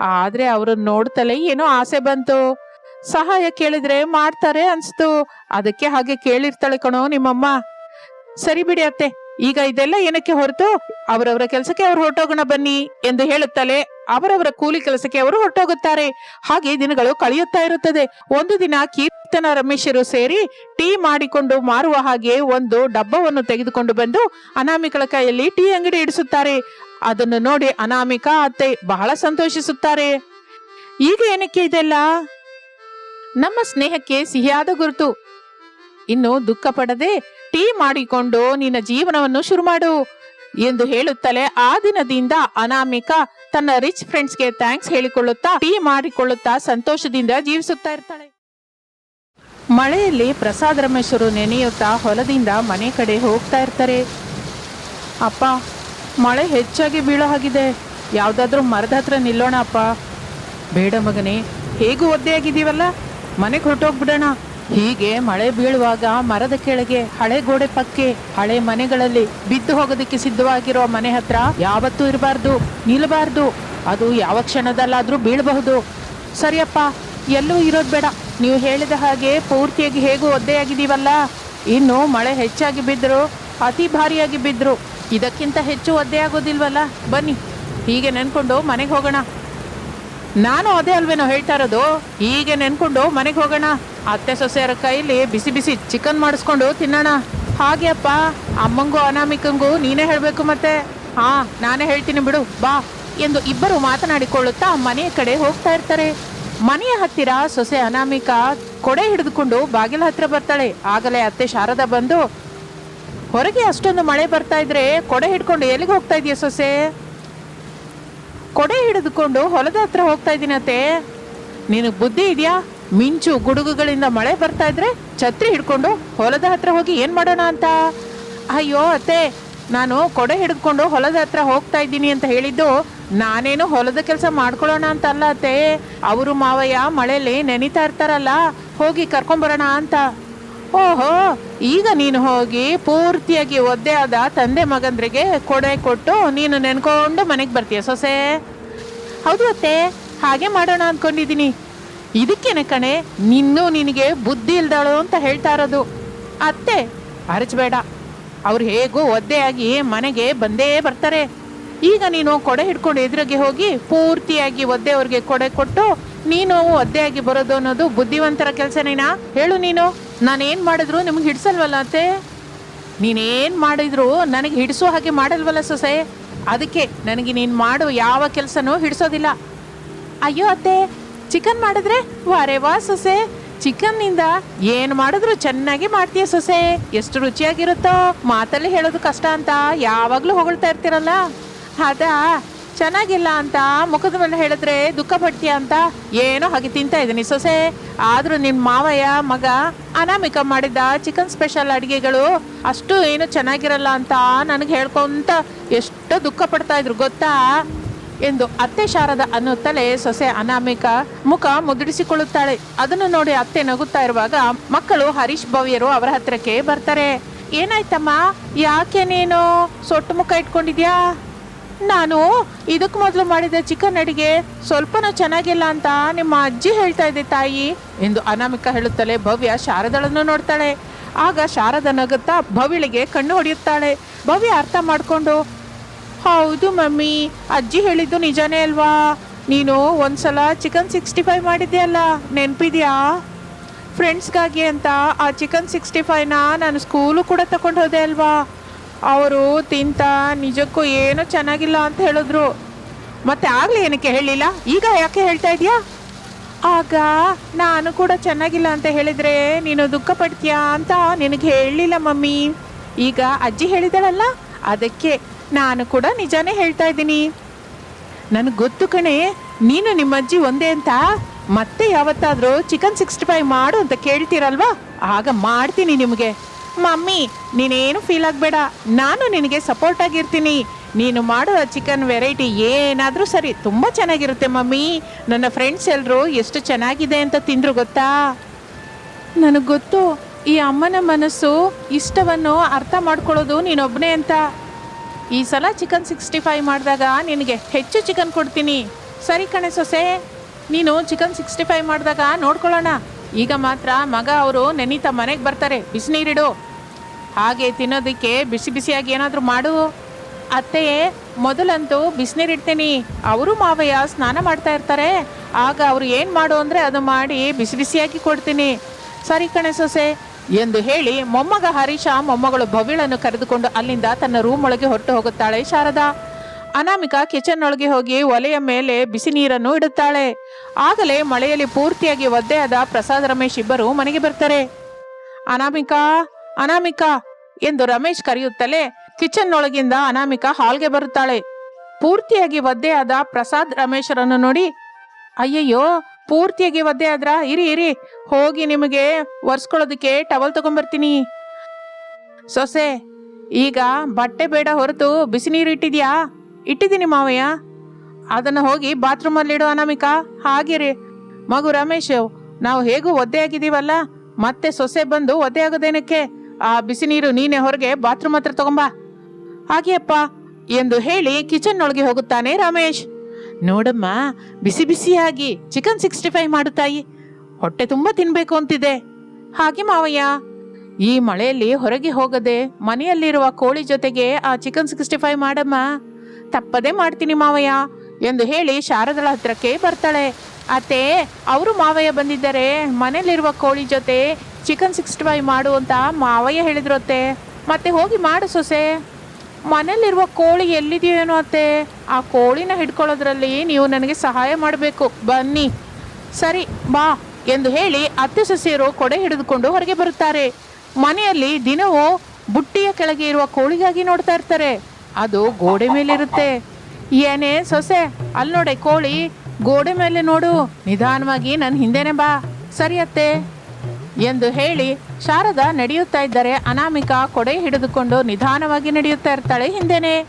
ಆದ್ರೆ ಅವ್ರನ್ನ ನೋಡ್ತಲೇ ಏನೋ ಆಸೆ ಬಂತು. ಸಹಾಯ ಕೇಳಿದ್ರೆ ಮಾಡ್ತಾರೆ ಅನ್ಸ್ತು. ಅದಕ್ಕೆ ಹಾಗೆ ಕೇಳಿರ್ತಾಳೆ ಕಣೋ ನಿಮ್ಮಮ್ಮ. ಸರಿ ಬಿಡಿ ಅತ್ತೆ, ಈಗ ಇದೆಲ್ಲ ಏನಕ್ಕೆ ಹೊರತು? ಅವರವರ ಕೆಲಸಕ್ಕೆ ಅವ್ರು ಹೊರಟೋಗೋಣ ಬನ್ನಿ ಎಂದು ಹೇಳುತ್ತಲೇ ಅವರವರ ಕೂಲಿ ಕೆಲಸಕ್ಕೆ ಅವರು ಹೊರಟೋಗುತ್ತಾರೆ. ಹಾಗೆ ದಿನಗಳು ಕಳೆಯುತ್ತಾ ಇರುತ್ತದೆ. ಒಂದು ದಿನ ಕೀರ್ತನ ರಮೇಶರು ಸೇರಿ ಟೀ ಮಾಡಿಕೊಂಡು ಮಾರುವ ಹಾಗೆ ಒಂದು ಡಬ್ಬವನ್ನು ತೆಗೆದುಕೊಂಡು ಬಂದು ಅನಾಮಿಕಳ ಕೈಯಲ್ಲಿ ಟೀ ಅಂಗಡಿ ಇಡಿಸುತ್ತಾರೆ. ಅದನ್ನು ನೋಡಿ ಅನಾಮಿಕಾ ಅತ್ತೆ ಬಹಳ ಸಂತೋಷಿಸುತ್ತಾರೆ. ಈಗ ಏನಕ್ಕೆ ಇದೆಲ್ಲ? ನಮ್ಮ ಸ್ನೇಹಕ್ಕೆ ಸಿಹಿಯಾದ ಗುರುತು. ಇನ್ನು ದುಃಖ ಪಡದೆ ಟೀ ಮಾಡಿಕೊಂಡು ನಿನ್ನ ಜೀವನವನ್ನು ಶುರು ಮಾಡು ಎಂದು ಹೇಳುತ್ತಲೇ ಆ ದಿನದಿಂದ ಅನಾಮಿಕ ತನ್ನ ರಿಚ್ ಫ್ರೆಂಡ್ಸ್ಗೆ ಥ್ಯಾಂಕ್ಸ್ ಹೇಳಿಕೊಳ್ಳುತ್ತಾ ಟೀ ಮಾಡಿಕೊಳ್ಳುತ್ತಾ ಸಂತೋಷದಿಂದ ಜೀವಿಸುತ್ತಾ ಇರ್ತಾಳೆ. ಮಳೆಯಲ್ಲಿ ಪ್ರಸಾದ ರಮೇಶ್ವರು ನೆನೆಯುತ್ತಾ ಹೊಲದಿಂದ ಮನೆ ಕಡೆ ಹೋಗ್ತಾ ಇರ್ತಾರೆ. ಅಪ್ಪ, ಮಳೆ ಹೆಚ್ಚಾಗಿ ಬೀಳೋ ಹಾಗಿದೆ. ಯಾವುದಾದ್ರೂ ಮರದ ಹತ್ರ ನಿಲ್ಲೋಣ ಅಪ್ಪ. ಬೇಡ ಮಗನೇ, ಹೇಗೂ ಒದ್ದೆ ಆಗಿದ್ದೀವಲ್ಲ ಮನೆಗೆ ಹೊರಟೋಗ್ಬಿಡೋಣ ಹೀಗೆ ಮಳೆ ಬೀಳುವಾಗ ಮರದ ಕೆಳಗೆ ಹಳೆ ಗೋಡೆ ಪಕ್ಕೆ ಹಳೆ ಮನೆಗಳಲ್ಲಿ ಬಿದ್ದು ಹೋಗೋದಕ್ಕೆ ಸಿದ್ಧವಾಗಿರೋ ಮನೆ ಹತ್ರ ಯಾವತ್ತೂ ಇರಬಾರ್ದು, ನಿಲ್ಲಬಾರ್ದು. ಅದು ಯಾವ ಕ್ಷಣದಲ್ಲಾದರೂ ಬೀಳಬಹುದು. ಸರಿಯಪ್ಪ, ಎಲ್ಲೂ ಇರೋದು ಬೇಡ. ನೀವು ಹೇಳಿದ ಹಾಗೆ ಪೂರ್ತಿಯಾಗಿ ಹೇಗೂ ಒದ್ದೆಯಾಗಿದ್ದೀವಲ್ಲ? ಇನ್ನು ಮಳೆ ಹೆಚ್ಚಾಗಿ ಬಿದ್ದರು, ಅತಿ ಭಾರಿಯಾಗಿ ಬಿದ್ದರು ಇದಕ್ಕಿಂತ ಹೆಚ್ಚು ಒದ್ದೆಯಾಗೋದಿಲ್ವಲ್ಲ? ಬನ್ನಿ. ಹೀಗೆ ನೆನ್ಕೊಂಡು ಮನೆಗೆ ಹೋಗೋಣ. ನಾನು ಅದೇ ಅಲ್ವೇನೋ ಹೇಳ್ತಾ ಇರೋದು. ಹೀಗೆ ನೆನ್ಕೊಂಡು ಮನೆಗೆ ಹೋಗೋಣ. ಅತ್ತೆ, ಸೊಸೆಯರ ಕೈಲಿ ಬಿಸಿ ಬಿಸಿ ಚಿಕನ್ ಮಾಡಿಸ್ಕೊಂಡು ತಿನ್ನೋಣ. ಹಾಗೆ ಅಪ್ಪ, ಅಮ್ಮಂಗೂ, ಅನಾಮಿಕಂಗೂ ನೀನೇ ಹೇಳಬೇಕು ಮತ್ತೆ. ಹಾ, ನಾನೇ ಹೇಳ್ತೀನಿ ಬಿಡು, ಬಾ ಎಂದು ಇಬ್ಬರು ಮಾತನಾಡಿಕೊಳ್ಳುತ್ತಾ ಮನೆಯ ಕಡೆ ಹೋಗ್ತಾ ಇರ್ತಾರೆ. ಮನೆಯ ಹತ್ತಿರ ಸೊಸೆ ಅನಾಮಿಕ ಕೊಡೆ ಹಿಡಿದುಕೊಂಡು ಬಾಗಿಲ ಹತ್ರ ಬರ್ತಾಳೆ. ಆಗಲೇ ಅತ್ತೆ ಶಾರದಾ ಬಂದು, ಹೊರಗೆ ಅಷ್ಟೊಂದು ಮಳೆ ಬರ್ತಾ ಇದ್ರೆ ಕೊಡೆ ಹಿಡ್ಕೊಂಡು ಎಲ್ಲಿಗೆ ಹೋಗ್ತಾ ಇದೆಯಾ ಸೊಸೆ? ಕೊಡೆ ಹಿಡಿದುಕೊಂಡು ಹೊಲದ ಹತ್ರ ಹೋಗ್ತಾ ಇದ್ದೀನತ್ತೆ ನಿನಗೆ ಬುದ್ಧಿ ಇದೆಯಾ? ಮಿಂಚು ಗುಡುಗುಗಳಿಂದ ಮಳೆ ಬರ್ತಾ ಇದ್ರೆ ಛತ್ರಿ ಹಿಡ್ಕೊಂಡು ಹೊಲದ ಹತ್ರ ಹೋಗಿ ಏನು ಮಾಡೋಣ ಅಂತ? ಅಯ್ಯೋ ಅತ್ತೆ, ನಾನು ಕೊಡೆ ಹಿಡಿದುಕೊಂಡು ಹೊಲದ ಹತ್ರ ಹೋಗ್ತಾ ಇದ್ದೀನಿ ಅಂತ ಹೇಳಿದ್ದು ನಾನೇನು ಹೊಲದ ಕೆಲಸ ಮಾಡ್ಕೊಳ್ಳೋಣ ಅಂತ ಅಲ್ಲ ಅತ್ತೆ. ಅವರು ಮಾವಯ್ಯ ಮಳೆಯಲ್ಲಿ ನೆನಿತಾ ಇರ್ತಾರಲ್ಲ, ಹೋಗಿ ಕರ್ಕೊಂಬರೋಣ ಅಂತ. ಓಹೋ, ಈಗ ನೀನು ಹೋಗಿ ಪೂರ್ತಿಯಾಗಿ ಒದ್ದೆ ಆದ ತಂದೆ ಮಗಂದ್ರಿಗೆ ಕೊಡೆ ಕೊಟ್ಟು ನೀನು ನೆನ್ಕೊಂಡು ಮನೆಗೆ ಬರ್ತೀಯ ಸೊಸೆ? ಹೌದು ಅತ್ತೆ, ಹಾಗೆ ಮಾಡೋಣ ಅಂದ್ಕೊಂಡಿದ್ದೀನಿ ಇದಕ್ಕೇನೆ ಕಣೆ, ನಿನ್ನೂ ನಿನಗೆ ಬುದ್ಧಿ ಇಲ್ದಾಳು ಅಂತ ಹೇಳ್ತಾ ಇರೋದು. ಅತ್ತೆ, ಅರಚಬೇಡ. ಅವ್ರು ಹೇಗೂ ಒದ್ದೆಯಾಗಿ ಮನೆಗೆ ಬಂದೇ ಬರ್ತಾರೆ. ಈಗ ನೀನು ಕೊಡೆ ಹಿಡ್ಕೊಂಡು ಎದುರಿಗೆ ಹೋಗಿ ಪೂರ್ತಿಯಾಗಿ ಒದ್ದೆ ಅವ್ರಿಗೆ ಕೊಡೆ ಕೊಟ್ಟು ನೀನು ಒದ್ದೆಯಾಗಿ ಬರೋದು ಅನ್ನೋದು ಬುದ್ಧಿವಂತರ ಕೆಲಸನೇನಾ? ಹೇಳು ನೀನು. ನಾನೇನ್ ಮಾಡಿದ್ರು ನಿಮ್ಗೆ ಹಿಡಿಸಲ್ವಲ್ಲ ಅತ್ತೆ? ನೀನೇನು ಮಾಡಿದ್ರು ನನಗೆ ಹಿಡಿಸೋ ಹಾಗೆ ಮಾಡಲ್ವಲ್ಲ ಸೊಸೆ? ಅದಕ್ಕೆ ನನಗೆ ನೀನು ಮಾಡು ಯಾವ ಕೆಲಸನೂ ಹಿಡಿಸೋದಿಲ್ಲ. ಅಯ್ಯೋ ಅತ್ತೆ, ಚಿಕನ್ ಮಾಡಿದ್ರೆ ವಾರೆ ವಾ ಸೊಸೆ. ಚಿಕನ್ನಿಂದ ಏನು ಮಾಡಿದ್ರು ಚೆನ್ನಾಗಿ ಮಾಡ್ತೀಯ ಸೊಸೆ? ಎಷ್ಟು ರುಚಿಯಾಗಿರುತ್ತೋ? ಮಾತಲ್ಲಿ ಹೇಳೋದು ಕಷ್ಟ ಅಂತ ಯಾವಾಗಲೂ ಹೊಗಳ್ತಾ ಇರ್ತೀರಲ್ಲ? ಅದಾ ಚೆನ್ನಾಗಿಲ್ಲ ಅಂತ ಮುಖದ ಮೇಲೆ ಹೇಳಿದ್ರೆ ದುಃಖ ಪಡ್ತೀಯ ಅಂತ ಏನೋ ಹಾಗೆ ತಿಂತಾ ಇದ್ದೀನಿ. ಸೊಸೆ, ಆದರೂ ನಿಮ್ಮ ಮಾವಯ್ಯ ಮಗ ಅನಾಮಿಕ ಮಾಡಿದ ಚಿಕನ್ ಸ್ಪೆಷಲ್ ಅಡಿಗೆಗಳು ಅಷ್ಟು ಏನು ಚೆನ್ನಾಗಿರಲ್ಲ ಅಂತ ನನಗೆ ಹೇಳ್ಕೊಂತ ಎಷ್ಟು ದುಃಖ ಪಡ್ತಾ ಇದ್ರು, ಗೊತ್ತಾ? ಎಂದು ಅತ್ತೆ ಶಾರದ ಅನ್ನುತ್ತಲೇ ಸೊಸೆ ಅನಾಮಿಕ ಮುಖ ಮುದುಡಿಸಿಕೊಳ್ಳುತ್ತಾಳೆ. ಅದನ್ನು ನೋಡಿ ಅತ್ತೆ ನಗುತ್ತಾ ಇರುವಾಗ ಮಕ್ಕಳು ಹರೀಶ್ ಭವ್ಯರು ಅವರ ಹತ್ರಕ್ಕೆ ಬರ್ತಾರೆ. ಏನಾಯ್ತಮ್ಮ? ಯಾಕೆ ನೀನು ಸೊಟ್ಟು ಮುಖ ಇಟ್ಕೊಂಡಿದ್ಯಾ? ನಾನು ಇದಕ್ಕೆ ಮೊದಲು ಮಾಡಿದ ಚಿಕನ್ ಅಡಿಗೆ ಸ್ವಲ್ಪನೂ ಚೆನ್ನಾಗಿಲ್ಲ ಅಂತ ನಿಮ್ಮ ಅಜ್ಜಿ ಹೇಳ್ತಾ ಇದೆ ತಾಯಿ. ಎಂದು ಅನಾಮಿಕ ಹೇಳುತ್ತಲೇ ಭವ್ಯ ಶಾರದಳನ್ನು ನೋಡ್ತಾಳೆ. ಆಗ ಶಾರದ ನಗುತ್ತಾ ಭವ್ಯಳಿಗೆ ಕಣ್ಣು ಹೊಡೆಯುತ್ತಾಳೆ. ಭವ್ಯ ಅರ್ಥ ಮಾಡ್ಕೊಂಡು, ಹೌದು ಮಮ್ಮಿ, ಅಜ್ಜಿ ಹೇಳಿದ್ದು ನಿಜಾನೇ ಅಲ್ವಾ? ನೀನು ಒಂದ್ಸಲ ಚಿಕನ್ ಸಿಕ್ಸ್ಟಿ ಫೈವ್ ಮಾಡಿದ್ಯಲ್ಲ, ನೆನಪಿದ್ಯಾ? ನೆನ್ಪಿದ್ಯಾ ಫ್ರೆಂಡ್ಸ್ಗಾಗಿ ಅಂತ ಆ ಚಿಕನ್ ಸಿಕ್ಸ್ಟಿ ಫೈವ್ನ ನಾನು ಸ್ಕೂಲು ಕೂಡ ತಗೊಂಡು ಹೋದೆ ಅಲ್ವಾ? ಅವರು ತಿಂತ ನಿಜಕ್ಕೂ ಏನೂ ಚೆನ್ನಾಗಿಲ್ಲ ಅಂತ ಹೇಳಿದ್ರು. ಮತ್ತೆ ಆಗ್ಲಿ ಏನಕ್ಕೆ ಹೇಳಿಲ್ಲ? ಈಗ ಯಾಕೆ ಹೇಳ್ತಾ ಇದೀಯಾ? ಆಗ ನಾನು ಕೂಡ ಚೆನ್ನಾಗಿಲ್ಲ ಅಂತ ಹೇಳಿದ್ರೆ ನೀನು ದುಃಖ ಪಡ್ತೀಯಾ ಅಂತ ನಿನಗೆ ಹೇಳಲಿಲ್ಲ ಮಮ್ಮಿ. ಈಗ ಅಜ್ಜಿ ಹೇಳಿದಳಲ್ಲ, ಅದಕ್ಕೆ ನಾನು ಕೂಡ ನಿಜಾನೇ ಹೇಳ್ತಾ ಇದ್ದೀನಿ. ನನಗೆ ಗೊತ್ತು ಕಣೆ, ನೀನು ನಿಮ್ಮ ಅಜ್ಜಿ ಒಂದೇ ಅಂತ? ಮತ್ತೆ ಯಾವತ್ತಾದರೂ ಚಿಕನ್ ಸಿಕ್ಸ್ಟಿ ಫೈವ್ ಮಾಡು ಅಂತ ಕೇಳ್ತೀರಲ್ವಾ? ಆಗ ಮಾಡ್ತೀನಿ ನಿಮಗೆ. ಮಮ್ಮಿ, ನೀನೇನು ಫೀಲ್ ಆಗಬೇಡ. ನಾನು ನಿನಗೆ ಸಪೋರ್ಟ್ ಆಗಿರ್ತೀನಿ. ನೀನು ಮಾಡೋ ಚಿಕನ್ ವೆರೈಟಿ ಏನಾದರೂ ಸರಿ, ತುಂಬ ಚೆನ್ನಾಗಿರುತ್ತೆ ಮಮ್ಮಿ. ನನ್ನ ಫ್ರೆಂಡ್ಸ್ ಎಲ್ಲರೂ ಎಷ್ಟು ಚೆನ್ನಾಗಿದೆ ಅಂತ ತಿಂದರು ಗೊತ್ತಾ? ನನಗೆ ಗೊತ್ತು, ಈ ಅಮ್ಮನ ಮನಸ್ಸು ಇಷ್ಟವನ್ನು ಅರ್ಥ ಮಾಡ್ಕೊಳ್ಳೋದು ನೀನೊಬ್ಬನೇ ಅಂತ. ಈ ಸಲ ಚಿಕನ್ ಸಿಕ್ಸ್ಟಿ ಫೈವ್ ಮಾಡಿದಾಗ ನಿನಗೆ ಹೆಚ್ಚು ಚಿಕನ್ ಕೊಡ್ತೀನಿ. ಸರಿ ಕಣೆ ಸೊಸೆ, ನೀನು ಚಿಕನ್ ಸಿಕ್ಸ್ಟಿ ಫೈವ್ ಮಾಡಿದಾಗ ನೋಡ್ಕೊಳ್ಳೋಣ. ಈಗ ಮಾತ್ರ ಮಗ ಅವರು ನೆನೀತಾ ಮನೆಗೆ ಬರ್ತಾರೆ. ಬಿಸಿನೀರಿಡು ಹಾಗೆ ತಿನ್ನೋದಕ್ಕೆ ಬಿಸಿ ಬಿಸಿಯಾಗಿ ಏನಾದರೂ ಮಾಡು. ಅತ್ತೆ, ಮೊದಲಂತೂ ಬಿಸಿನೀರಿಡ್ತೀನಿ ಅವರು ಮಾವಯ್ಯ ಸ್ನಾನ ಮಾಡ್ತಾ ಇರ್ತಾರೆ. ಆಗ ಅವರು ಏನು ಮಾಡು ಅಂದರೆ ಅದು ಮಾಡಿ ಬಿಸಿ ಬಿಸಿಯಾಗಿ ಕೊಡ್ತೀನಿ. ಸರಿ ಕಣೆ ಸೊಸೆ. ಎಂದು ಹೇಳಿ ಮೊಮ್ಮಗ ಹರೀಶ ಮೊಮ್ಮಗಳು ಭವ್ಯಳನ್ನು ಕರೆದುಕೊಂಡು ಅಲ್ಲಿಂದ ತನ್ನ ರೂಮ್ ಒಳಗೆ ಹೊರಟು ಹೋಗುತ್ತಾಳೆ ಶಾರದಾ. ಅನಾಮಿಕಾ ಕಿಚನ್ ಒಳಗೆ ಹೋಗಿ ಒಲೆಯ ಮೇಲೆ ಬಿಸಿ ನೀರನ್ನು ಇಡುತ್ತಾಳೆ. ಆಗಲೇ ಮಳೆಯಲ್ಲಿ ಪೂರ್ತಿಯಾಗಿ ಒದ್ದೆಯಾದ ಪ್ರಸಾದ್ ರಮೇಶ್ ಇಬ್ಬರು ಮನೆಗೆ ಬರ್ತಾರೆ. ಅನಾಮಿಕಾ ಅನಾಮಿಕಾ ಎಂದು ರಮೇಶ್ ಕರೆಯುತ್ತಲೇ ಕಿಚನ್ ಒಳಗಿಂದ ಅನಾಮಿಕಾ ಹಾಲ್ಗೆ ಬರುತ್ತಾಳೆ. ಪೂರ್ತಿಯಾಗಿ ಒದ್ದೆಯಾದ ಪ್ರಸಾದ್ ರಮೇಶರನ್ನು ನೋಡಿ, ಅಯ್ಯಯ್ಯೋ, ಪೂರ್ತಿಯಾಗಿ ಒದ್ದೆ ಆದ್ರ ಇರಿ ಇರಿ, ಹೋಗಿ ನಿಮಗೆ ಒರೆಸ್ಕೊಳ್ಳೋದಕ್ಕೆ ಟವಲ್ ತಗೊಂಬರ್ತೀನಿ. ಸೊಸೆ, ಈಗ ಬಟ್ಟೆ ಬೇಡ ಹೊರತು ಬಿಸಿ ನೀರು ಇಟ್ಟಿದ್ಯಾ? ಇಟ್ಟಿದ್ದೀನಿ ಮಾವಯ್ಯ. ಅದನ್ನ ಹೋಗಿ ಬಾತ್ರೂಮಲ್ಲಿ ಇಡು ಅನಾಮಿಕಾ. ಹಾಗಿರಿ. ಮಗು ರಮೇಶ್, ನಾವು ಹೇಗೂ ಒದ್ದೆ ಆಗಿದೀವಲ್ಲ ಮತ್ತೆ ಸೊಸೆ ಬಂದು ಒದ್ದೆ ಆಗೋದೇನಕ್ಕೆ? ಆ ಬಿಸಿ ನೀರು ನೀನೆ ಹೊರಗೆ ಬಾತ್ರೂಮ್ ಹತ್ರ ತಗೊಂಬಾ. ಹಾಗೆಯಪ್ಪ ಎಂದು ಹೇಳಿ ಕಿಚನ್ ಒಳಗೆ ಹೋಗುತ್ತಾನೆ ರಮೇಶ್. ನೋಡಮ್ಮ, ಬಿಸಿ ಬಿಸಿಯಾಗಿ ಚಿಕನ್ ಸಿಕ್ಸ್ಟಿ ಫೈವ್ ಮಾಡು ತಾಯಿ. ಹೊಟ್ಟೆ ತುಂಬಾ ತಿನ್ಬೇಕು ಅಂತಿದೆ. ಹಾಗೆ ಮಾವಯ್ಯ. ಈ ಮಳೆಯಲ್ಲಿ ಹೊರಗೆ ಹೋಗದೆ ಮನೆಯಲ್ಲಿರುವ ಕೋಳಿ ಜೊತೆಗೆ ಆ ಚಿಕನ್ ಸಿಕ್ಸ್ಟಿ ಫೈವ್ ಮಾಡಮ್ಮ. ತಪ್ಪದೇ ಮಾಡ್ತೀನಿ ಮಾವಯ್ಯ. ಎಂದು ಹೇಳಿ ಶಾರದಳ ಹತ್ರಕ್ಕೆ ಬರ್ತಾಳೆ. ಅತ್ತೆ, ಅವರು ಮಾವಯ್ಯ ಬಂದಿದ್ದಾರೆ. ಮನೆಯಲ್ಲಿರುವ ಕೋಳಿ ಜೊತೆ ಚಿಕನ್ ಸಿಕ್ಸ್ಟಿ ಫೈವ್ ಮಾಡು ಅಂತ ಮಾವಯ್ಯ ಹೇಳಿದ್ರು ಅತ್ತೆ. ಮತ್ತೆ ಹೋಗಿ ಮಾಡು ಸೊಸೆ. ಮನೆಯಲ್ಲಿರುವ ಕೋಳಿ ಎಲ್ಲಿದೆಯೇನೋ ಅತ್ತೆ. ಆ ಕೋಳಿನ ಹಿಡ್ಕೊಳ್ಳೋದ್ರಲ್ಲಿ ನೀವು ನನಗೆ ಸಹಾಯ ಮಾಡಬೇಕು. ಬನ್ನಿ. ಸರಿ, ಬಾ ಎಂದು ಹೇಳಿ ಅತ್ತೆ ಸೊಸೆಯರು ಕೊಡೆ ಹಿಡಿದುಕೊಂಡು ಹೊರಗೆ ಬರುತ್ತಾರೆ. ಮನೆಯಲ್ಲಿ ದಿನವೂ ಬುಟ್ಟಿಯ ಕೆಳಗೆ ಇರುವ ಕೋಳಿಗಾಗಿ ನೋಡ್ತಾ ಇರ್ತಾರೆ. ಅದು ಗೋಡೆ ಮೇಲಿರುತ್ತೆ. ಏನೇ ಸೊಸೆ, ಅಲ್ಲಿ ನೋಡೆ ಕೋಳಿ, ಗೋಡೆ ಮೇಲೆ ನೋಡು. ನಿಧಾನವಾಗಿ ನನ್ನ ಹಿಂದೆನೆ ಬಾ. ಸರಿ ಅತ್ತೆ. ಎಂದು ಹೇಳಿ ಶಾರದಾ ನಡೆಯುತ್ತಾ ಇದ್ದರೆ ಅನಾಮಿಕಾ ಕೊಡೆ ಹಿಡಿದುಕೊಂಡು ನಿಧಾನವಾಗಿ ನಡೆಯುತ್ತಾ ಇರ್ತಾಳೆ ಹಿಂದೆನೆ.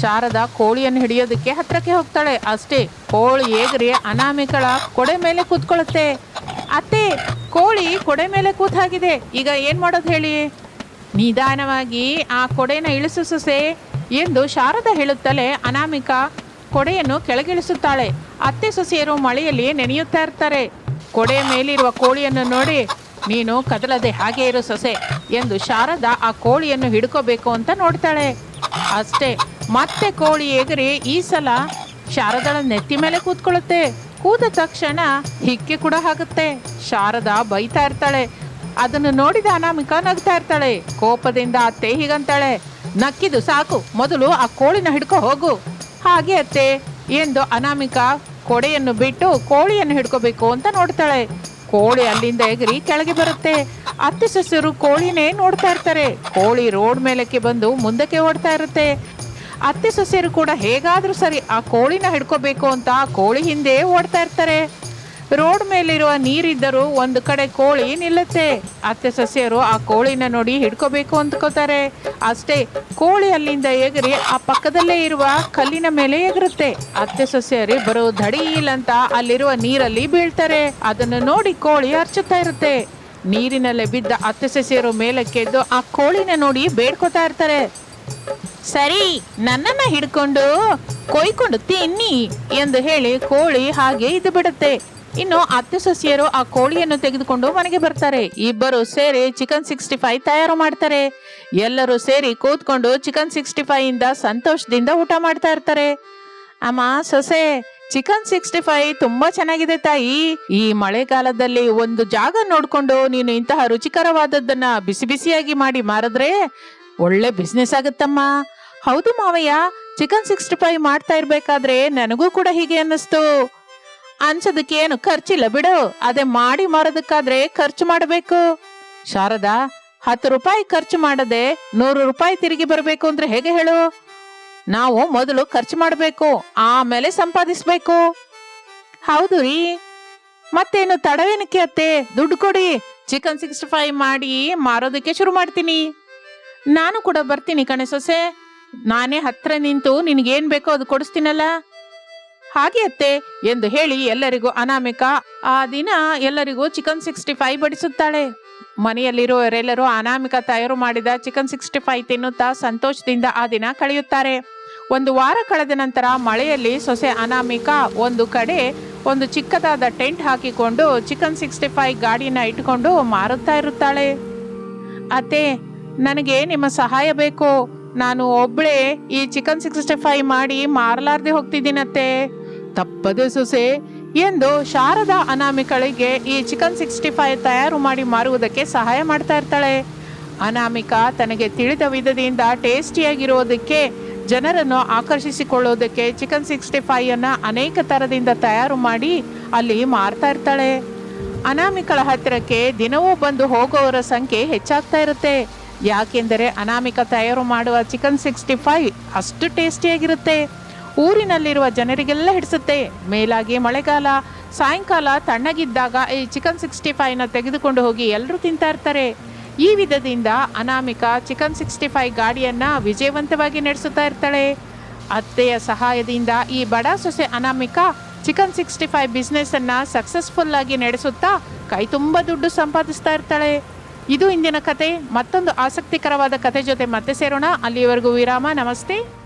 ಶಾರದಾ ಕೋಳಿಯನ್ನು ಹಿಡಿಯೋದಕ್ಕೆ ಹತ್ರಕ್ಕೆ ಹೋಗ್ತಾಳೆ. ಅಷ್ಟೇ, ಕೋಳಿ ಹೇಗ್ರಿ ಅನಾಮಿಕಳ ಕೊಡೆ ಮೇಲೆ ಕೂತ್ಕೊಳ್ಳುತ್ತೆ. ಅತ್ತೆ, ಕೋಳಿ ಕೊಡೆ ಮೇಲೆ ಕೂತಾಗಿದೆ. ಈಗ ಏನು ಮಾಡೋದು ಹೇಳಿ? ನಿಧಾನವಾಗಿ ಆ ಕೊಡೆನ ಇಳಿಸು ಸೊಸೆ. ಎಂದು ಶಾರದ ಹೇಳುತ್ತಲೇ ಅನಾಮಿಕ ಕೊಡೆಯನ್ನು ಕೆಳಗಿಳಿಸುತ್ತಾಳೆ. ಅತ್ತೆ ಸೊಸೆಯರು ಮಳೆಯಲ್ಲಿ ನೆನೆಯುತ್ತಾ ಇರ್ತಾರೆ. ಕೊಡೆಯ ಮೇಲಿರುವ ಕೋಳಿಯನ್ನು ನೋಡಿ, ನೀನು ಕದಲದೆ ಹಾಗೆ ಇರು ಸೊಸೆ ಎಂದು ಶಾರದ ಆ ಕೋಳಿಯನ್ನು ಹಿಡ್ಕೋಬೇಕು ಅಂತ ನೋಡ್ತಾಳೆ. ಅಷ್ಟೇ, ಮತ್ತೆ ಕೋಳಿ ಎಗರಿ ಈ ಸಲ ಶಾರದಳ ನೆತ್ತಿ ಮೇಲೆ ಕೂತ್ಕೊಳ್ಳುತ್ತೆ. ಕೂದ ತಕ್ಷಣ ಹಿಕ್ಕೆ ಕೂಡ ಆಗುತ್ತೆ ಶಾರದ ಬೈತಾ ಇರ್ತಾಳೆ. ಅದನ್ನು ನೋಡಿದ ಅನಾಮಿಕ ನಗ್ತಾ ಇರ್ತಾಳೆ. ಕೋಪದಿಂದ ಅತ್ತೆ ಹೀಗಂತಾಳೆ. ನಕ್ಕಿದು ಸಾಕು. ಮೊದಲು ಆ ಕೋಳಿನ ಹಿಡ್ಕೊ ಹೋಗು. ಹಾಗೆ ಅತ್ತೆ, ಎಂದು ಅನಾಮಿಕ ಕೊಡೆಯನ್ನು ಬಿಟ್ಟು ಕೋಳಿಯನ್ನು ಹಿಡ್ಕೋಬೇಕು ಅಂತ ನೋಡ್ತಾಳೆ. ಕೋಳಿ ಅಲ್ಲಿಂದ ಎಗರಿ ಕೆಳಗೆ ಬರುತ್ತೆ. ಅತ್ತೆ ಸೊಸರು ಕೋಳಿನೇ ನೋಡ್ತಾ ಇರ್ತಾರೆ. ಕೋಳಿ ರೋಡ್ ಮೇಲಕ್ಕೆ ಬಂದು ಮುಂದಕ್ಕೆ ಓಡ್ತಾ ಇರುತ್ತೆ. ಅತ್ತೆ ಸೊಸೆಯರು ಕೂಡ ಹೇಗಾದರೂ ಸರಿ ಆ ಕೋಳಿನ ಹಿಡ್ಕೋಬೇಕು ಅಂತ ಕೋಳಿ ಹಿಂದೆ ಓಡ್ತಾ ಇರ್ತಾರೆ. ರೋಡ್ ಮೇಲಿರುವ ನೀರಿದ್ದರೂ ಒಂದು ಕಡೆ ಕೋಳಿ ನಿಲ್ಲುತ್ತೆ. ಅತ್ತೆ, ಸಸ್ಯರು ಆ ಕೋಳಿನ ನೋಡಿ ಹಿಡ್ಕೋಬೇಕು ಅಂದ್ಕೋತಾರೆ. ಅಷ್ಟೇ, ಕೋಳಿ ಅಲ್ಲಿಂದ ಎಗರಿ ಆ ಪಕ್ಕದಲ್ಲೇ ಇರುವ ಕಲ್ಲಿನ ಮೇಲೆ ಎಗರುತ್ತೆ. ಅತ್ತೆ, ಸಸ್ಯರಿ, ಬರೋ ದಡಿ ಅಂತ ಅಲ್ಲಿರುವ ನೀರಲ್ಲಿ ಬೀಳ್ತಾರೆ. ಅದನ್ನು ನೋಡಿ ಕೋಳಿ ಅರ್ಚುತ್ತಾ ಇರುತ್ತೆ. ನೀರಿನಲ್ಲೇ ಬಿದ್ದ ಅತ್ತೆ, ಸಸ್ಯರು ಮೇಲಕ್ಕೆದ್ದು ಆ ಕೋಳಿನ ನೋಡಿ ಬೇಡ್ಕೋತಾ ಇರ್ತಾರೆ. ಸರಿ, ನನ್ನನ್ನ ಹಿಡ್ಕೊಂಡು ಕೊಯ್ಕೊಂಡು ತಿನ್ನಿ ಎಂದು ಹೇಳಿ ಕೋಳಿ ಹಾಗೆ ಇದು ಬಿಡುತ್ತೆ. ಇನ್ನು ಅತ್ತೆ ಸೊಸೆಯರು ಆ ಕೋಳಿಯನ್ನು ತೆಗೆದುಕೊಂಡು ಮನೆಗೆ ಬರ್ತಾರೆ. ಇಬ್ಬರು ಸೇರಿ ಚಿಕನ್ ಸಿಕ್ಸ್ಟಿ ಫೈವ್ ತಯಾರು ಮಾಡ್ತಾರೆ. ಎಲ್ಲರೂ ಸೇರಿ ಕೂತ್ಕೊಂಡು ಚಿಕನ್ ಸಿಕ್ಸ್ಟಿ ಫೈವ್ ಇಂದ ಸಂತೋಷದಿಂದ ಊಟ ಮಾಡ್ತಾ ಇರ್ತಾರೆ. ಅಮ್ಮ, ಸೊಸೆ ಚಿಕನ್ ಸಿಕ್ಸ್ಟಿ ಫೈವ್ ತುಂಬಾ ಚೆನ್ನಾಗಿದೆ ತಾಯಿ. ಈ ಮಳೆಗಾಲದಲ್ಲಿ ಒಂದು ಜಾಗ ನೋಡ್ಕೊಂಡು ನೀನು ಇಂತಹ ರುಚಿಕರವಾದದ್ದನ್ನ ಬಿಸಿ ಬಿಸಿಯಾಗಿ ಮಾಡಿ ಮಾರಿದ್ರೆ ಒಳ್ಳೆ ಬಿಸ್ನೆಸ್ ಆಗುತ್ತಮ್ಮ. ಹೌದು ಮಾವಯ್ಯ ಚಿಕನ್ ಸಿಕ್ಸ್ಟಿ ಫೈವ್ ಮಾಡ್ತಾ ಇರ್ಬೇಕಾದ್ರೆ ನನಗೂ ಕೂಡ ಹೀಗೆ ಅನ್ನಿಸ್ತು. ಅನ್ಸೋದಕ್ಕೆ ಏನು ಖರ್ಚಿಲ್ಲ ಬಿಡು. ಅದೇ ಮಾಡಿ ಮಾರೋದಕ್ಕಾದ್ರೆ ಖರ್ಚು ಮಾಡಬೇಕು. ಶಾರದಾ, ಹತ್ತು ರೂಪಾಯಿ ಖರ್ಚು ಮಾಡದೆ ನೂರು ರೂಪಾಯಿ ತಿರುಗಿ ಬರಬೇಕು ಅಂದ್ರೆ ಹೇಗೆ ಹೇಳು? ನಾವು ಮೊದಲು ಖರ್ಚು ಮಾಡಬೇಕು, ಆಮೇಲೆ ಸಂಪಾದಿಸ್ಬೇಕು. ಹೌದು ರೀ. ಮತ್ತೇನು ತಡವೇನಕ್ಕೆ ಅತ್ತೆ? ದುಡ್ಡು ಕೊಡಿ. ಚಿಕನ್ ಸಿಕ್ಸ್ಟಿ ಫೈವ್ ಮಾಡಿ ಮಾರೋದಕ್ಕೆ ಶುರು ಮಾಡ್ತೀನಿ. ನಾನು ಕೂಡ ಬರ್ತೀನಿ ಕಣೆ ಸೊಸೆ. ನಾನೇ ಹತ್ರ ನಿಂತು ನಿನಗೇನು ಬೇಕೋ ಅದು ಕೊಡಿಸ್ತೀನಲ್ಲ. ಹಾಗೆ ಅತ್ತೆ ಎಂದು ಹೇಳಿ ಎಲ್ಲರಿಗೂ ಅನಾಮಿಕ ಆ ದಿನ ಎಲ್ಲರಿಗೂ ಚಿಕನ್ ಸಿಕ್ಸ್ಟಿ ಫೈವ್ ಬಡಿಸುತ್ತಾಳೆ. ಮನೆಯಲ್ಲಿರುವವರೆಲ್ಲರೂ ಅನಾಮಿಕ ತಯಾರು ಮಾಡಿದ ಚಿಕನ್ ಸಿಕ್ಸ್ಟಿ ಫೈವ್ ತಿನ್ನುತ್ತಾ ಸಂತೋಷದಿಂದ ಆ ದಿನ ಕಳೆಯುತ್ತಾರೆ. ಒಂದು ವಾರ ಕಳೆದ ನಂತರ ಮಳೆಯಲ್ಲಿ ಸೊಸೆ ಅನಾಮಿಕ ಒಂದು ಕಡೆ ಒಂದು ಚಿಕ್ಕದಾದ ಟೆಂಟ್ ಹಾಕಿಕೊಂಡು ಚಿಕನ್ ಸಿಕ್ಸ್ಟಿ ಫೈವ್ ಗಾಡಿನ ಇಟ್ಟುಕೊಂಡು ಮಾರುತ್ತಾ ಇರುತ್ತಾಳೆ. ಅತ್ತೆ, ನನಗೆ ನಿಮ್ಮ ಸಹಾಯ ಬೇಕು. ನಾನು ಒಬ್ಳೆ ಈ ಚಿಕನ್ ಸಿಕ್ಸ್ಟಿ ಫೈವ್ ಮಾಡಿ ಮಾರಲಾರ್ದೆ ಹೋಗ್ತಿದ್ದೀನತ್ತೆ. ತಪ್ಪದೆ ಸೊಸೆ ಎಂದು ಶಾರದಾ ಅನಾಮಿಕಳಿಗೆ ಈ ಚಿಕನ್ ಸಿಕ್ಸ್ಟಿ ಫೈವ್ ತಯಾರು ಮಾಡಿ ಮಾರುವುದಕ್ಕೆ ಸಹಾಯ ಮಾಡ್ತಾ ಇರ್ತಾಳೆ. ಅನಾಮಿಕ ತನಗೆ ತಿಳಿದ ವಿಧದಿಂದ ಟೇಸ್ಟಿಯಾಗಿರೋದಕ್ಕೆ, ಜನರನ್ನು ಆಕರ್ಷಿಸಿಕೊಳ್ಳೋದಕ್ಕೆ ಚಿಕನ್ ಸಿಕ್ಸ್ಟಿ ಫೈವ್ ಅನ್ನ ಅನೇಕ ಥರದಿಂದ ತಯಾರು ಮಾಡಿ ಅಲ್ಲಿ ಮಾರ್ತಾ ಇರ್ತಾಳೆ. ಅನಾಮಿಕಳ ಹತ್ತಿರಕ್ಕೆ ದಿನವೂ ಬಂದು ಹೋಗುವವರ ಸಂಖ್ಯೆ ಹೆಚ್ಚಾಗ್ತಾ ಇರುತ್ತೆ. ಯಾಕೆಂದರೆ ಅನಾಮಿಕ ತಯಾರು ಮಾಡುವ ಚಿಕನ್ ಸಿಕ್ಸ್ಟಿ ಫೈವ್ ಅಷ್ಟು ಟೇಸ್ಟಿಯಾಗಿರುತ್ತೆ. ಊರಿನಲ್ಲಿರುವ ಜನರಿಗೆಲ್ಲ ಹಿಡಿಸುತ್ತೆ. ಮೇಲಾಗಿ ಮಳೆಗಾಲ, ಸಾಯಂಕಾಲ ತಣ್ಣಗಿದ್ದಾಗ ಈ ಚಿಕನ್ ಸಿಕ್ಸ್ಟಿ ಫೈವ್ನ ತೆಗೆದುಕೊಂಡು ಹೋಗಿ ಎಲ್ಲರೂ ತಿಂತಾ ಇರ್ತಾರೆ. ಈ ವಿಧದಿಂದ ಅನಾಮಿಕ ಚಿಕನ್ ಸಿಕ್ಸ್ಟಿ ಫೈವ್ ಗಾಡಿಯನ್ನು ವಿಜಯವಂತವಾಗಿ ನಡೆಸುತ್ತಾ ಇರ್ತಾಳೆ. ಅತ್ತೆಯ ಸಹಾಯದಿಂದ ಈ ಬಡ ಸೊಸೆ ಅನಾಮಿಕ ಚಿಕನ್ ಸಿಕ್ಸ್ಟಿ ಫೈವ್ ಬಿಸ್ನೆಸ್ಸನ್ನು ಸಕ್ಸಸ್ಫುಲ್ ಆಗಿ ನಡೆಸುತ್ತಾ ಕೈ ತುಂಬ ದುಡ್ಡು ಸಂಪಾದಿಸ್ತಾ ಇರ್ತಾಳೆ. ಇದು ಇಂದಿನ ಕತೆ. ಮತ್ತೊಂದು ಆಸಕ್ತಿಕರವಾದ ಕತೆ ಜೊತೆ ಮತ್ತೆ ಸೇರೋಣ. ಅಲ್ಲಿಯವರೆಗೂ ವಿರಾಮ. ನಮಸ್ತೆ.